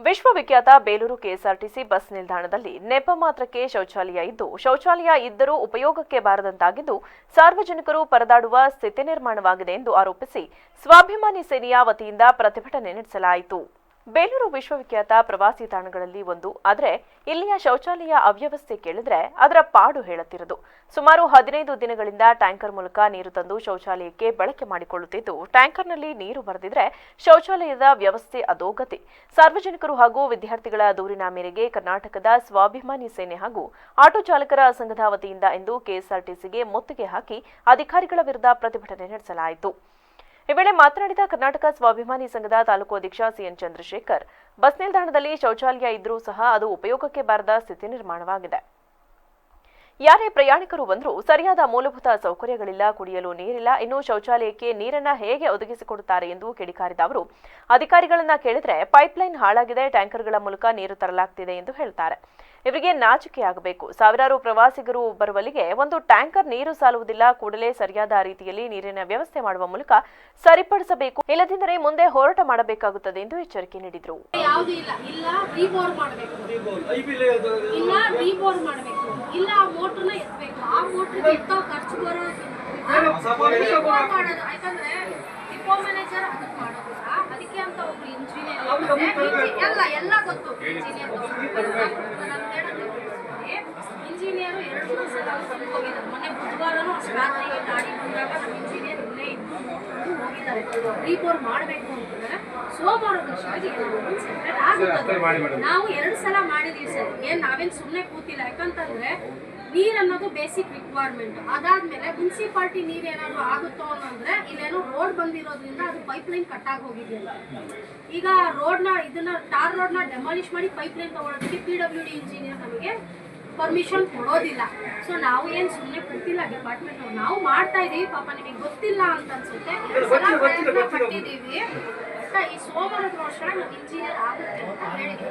ವಿಶ್ವವಿಖ್ಯಾತ Belur KSRTC bus ನಿಲ್ದಾಣದಲ್ಲಿ ನೆಪ ಮಾತ್ರಕ್ಕೆ ಶೌಚಾಲಯ ಇದ್ದು, ಶೌಚಾಲಯ ಇದ್ದರೂ ಉಪಯೋಗಕ್ಕೆ ಬಾರದಂತಾಗಿದ್ದು, ಸಾರ್ವಜನಿಕರು ಪರದಾಡುವ ಸ್ಥಿತಿ ನಿರ್ಮಾಣವಾಗಿದೆ ಎಂದು ಆರೋಪಿಸಿ ಸ್ವಾಭಿಮಾನಿ ಸೇನೆಯ ವತಿಯಿಂದ ಪ್ರತಿಭಟನೆ ನಡೆಸಲಾಯಿತು. ಬೇಲೂರು ವಿಶ್ವವಿಖ್ಯಾತ ಪ್ರವಾಸಿ ತಾಣಗಳಲ್ಲಿ ಒಂದು. ಆದರೆ, ಇಲ್ಲಿಯ ಶೌಚಾಲಯ ಅವ್ಯವಸ್ಥೆ ಕೇಳಿದ್ರೆ ಅದರ ಪಾಡು ಹೇಳುತ್ತಿರದು ಸುಮಾರು ಹದಿನೈದು ದಿನಗಳಿಂದ ಟ್ಯಾಂಕರ್ ಮೂಲಕ ನೀರು ತಂದು ಶೌಚಾಲಯಕ್ಕೆ ಬಳಕೆ ಮಾಡಿಕೊಳ್ಳುತ್ತಿದ್ದು, ಟ್ಯಾಂಕರ್ನಲ್ಲಿ ನೀರು ಬರೆದಿದ್ರೆ ಶೌಚಾಲಯದ ವ್ಯವಸ್ಥೆ ಅಧೋಗತಿ. ಸಾರ್ವಜನಿಕರು ಹಾಗೂ ವಿದ್ಯಾರ್ಥಿಗಳ ದೂರಿನ ಮೇರೆಗೆ ಕರ್ನಾಟಕದ ಸ್ವಾಭಿಮಾನಿ ಸೇನೆ ಹಾಗೂ ಆಟೋ ಚಾಲಕರ ಸಂಘದ ವತಿಯಿಂದ ಇಂದು ಕೆಎಸ್ಆರ್ಟಿಸಿಗೆ ಮುತ್ತಿಗೆ ಹಾಕಿ ಅಧಿಕಾರಿಗಳ ವಿರುದ್ಧ ಪ್ರತಿಭಟನೆ ನಡೆಸಲಾಯಿತು. ಈ ವೇಳೆ ಮಾತನಾಡಿದ ಕರ್ನಾಟಕ ಸ್ವಾಭಿಮಾನಿ ಸಂಘದ ತಾಲೂಕು ಅಧ್ಯಕ್ಷ ಸಿಎನ್ ಚಂದ್ರಶೇಖರ್, ಬಸ್ ನಿಲ್ದಾಣದಲ್ಲಿ ಶೌಚಾಲಯ ಇದ್ರೂ ಸಹ ಅದು ಉಪಯೋಗಕ್ಕೆ ಬಾರದ ಸ್ಥಿತಿ ನಿರ್ಮಾಣವಾಗಿದೆ. ಯಾರೇ ಪ್ರಯಾಣಿಕರು ಬಂದರೂ ಸರಿಯಾದ ಮೂಲಭೂತ ಸೌಕರ್ಯಗಳಿಲ್ಲ ಕುಡಿಯಲು ನೀರಿಲ್ಲ ಇನ್ನು ಶೌಚಾಲಯಕ್ಕೆ ನೀರನ್ನ ಹೇಗೆ ಒದಗಿಸಿಕೊಡುತ್ತಾರೆ ಎಂದು ಕಿಡಿಕಾರಿದ ಅವರು. ಅಧಿಕಾರಿಗಳನ್ನ ಕೇಳಿದ್ರೆ ಪೈಪ್ಲೈನ್ ಹಾಳಾಗಿದೆ ಟ್ಯಾಂಕರ್ಗಳ ಮೂಲಕ ನೀರು ತರಲಾಗ್ತಿದೆ ಎಂದು ಹೇಳ್ತಾರೆ. ಇವರಿಗೆ ನಾಚಿಕೆಯಾಗಬೇಕು ಸಾವಿರಾರು ಪ್ರವಾಸಿಗರು ಬರುವಲ್ಲಿಗೆ ಒಂದು ಟ್ಯಾಂಕರ್ ನೀರು ಸಾಲುವುದಿಲ್ಲ ಕೂಡಲೇ ಸರಿಯಾದ ರೀತಿಯಲ್ಲಿ ನೀರಿನ ವ್ಯವಸ್ಥೆ ಮಾಡುವ ಮೂಲಕ ಸರಿಪಡಿಸಬೇಕು. ಇಲ್ಲದಿದ್ದರೆ ಮುಂದೆ ಹೋರಾಟ ಮಾಡಬೇಕಾಗುತ್ತದೆ ಎಂದು ಎಚ್ಚರಿಕೆ ನೀಡಿದರು. ಯಾವ್ದು ಇಲ್ಲ ಆ ಮೋಟ್ರನ್ನ ಎತ್ತಬೇಕು ಆ ಮೋಟ್ರಿಗೆ ಎತ್ತೋ ಖರ್ಚು ಬರೋ ಮಾಡೋದು. ಯಾಕಂದ್ರೆ ಡಿಪೋ ಮ್ಯಾನೇಜರ್ ಅದಕ್ಕೆ ಮಾಡೋದಿಲ್ಲ. ಅದಕ್ಕೆ ಅಂತ ಒಬ್ರು ಇಂಜಿನಿಯರ್ ಎಲ್ಲ ಎಲ್ಲ ಗೊತ್ತು. ಇಂಜಿನಿಯರ್ ಇಂಜಿನಿಯರ್ ಎರಡು ಮೂರು ಸಲ ಹೋಗಿದ್ದಾರೆ ಮೊನ್ನೆ ಬುಧವಾರನೂ ಅಷ್ಟು ರಾತ್ರಿ ಗಾಡಿ ಬಂದಾಗ ನಮ್ಮ ಇಂಜಿನಿಯರ್ ಇಲ್ಲೇ ಹೋಗಿದ್ದಾರೆ ರೀಬೋರ್ ಮಾಡಬೇಕು ಅಂತಂದ್ರೆ ಸೆಪರೇಟ್ ಆಗುತ್ತೆ. ನಾವು ಎರಡು ಸಲ ಮಾಡಿದೀವಿ ಸರ್. ಏನ್ ನಾವೇನ್ ಸುಮ್ಮನೆ ಕೂತಿಲ್ಲ. ಯಾಕಂತಂದ್ರೆ ನೀರ್ ಅನ್ನೋದು ಬೇಸಿಕ್ ರಿಕ್ವೈರ್ಮೆಂಟ್ ಅದಾದ್ಮೇಲೆ ಮುನ್ಸಿಪಾಲ್ಟಿ ನೀರ್ ಏನಾದ್ರು ಆಗುತ್ತೋ ಅಂದ್ರೆ ಇಲ್ಲೇನೋ ರೋಡ್ ಬಂದಿರೋದ್ರಿಂದ ಅದು ಪೈಪ್ ಲೈನ್ ಕಟ್ ಆಗಿ ಹೋಗಿದೆಯಲ್ಲ ಈಗ ನ ಇದನ್ನ ಟಾರ್ ರೋಡ್ನ ಡೆಮಾಲಿಷ್ ಮಾಡಿ ಪೈಪ್ ಲೈನ್ ತಗೊಳೋದಕ್ಕೆ ಪಿ ಡಬ್ಲ್ಯೂ ಡಿ ಇಂಜಿನಿಯರ್ ನಮಗೆ ಪರ್ಮಿಷನ್ ಕೊಡೋದಿಲ್ಲ. ಸೊ ನಾವು ಏನು ಸುಮ್ಮನೆ ಕೂತಿಲ್ಲ ಡಿಪಾರ್ಟ್ಮೆಂಟ್ ನಾವು ಮಾಡ್ತಾ ಇದೀವಿ. ಪಾಪ ನಿಮಗೆ ಗೊತ್ತಿಲ್ಲ ಅಂತ ಅನ್ಸುತ್ತೆ. ಪಟ್ಟಿದ್ದೀವಿ. ಪ್ರಯತ್ನ ಪಟ್ಟಿದೀವಿ ಈ ಸೋಮವಾರದ ವರ್ಷ ನಾವು ಇಂಜಿನಿಯರ್ ಆಗುತ್ತೆ ಅಂತ ಹೇಳಿದ್ವಿ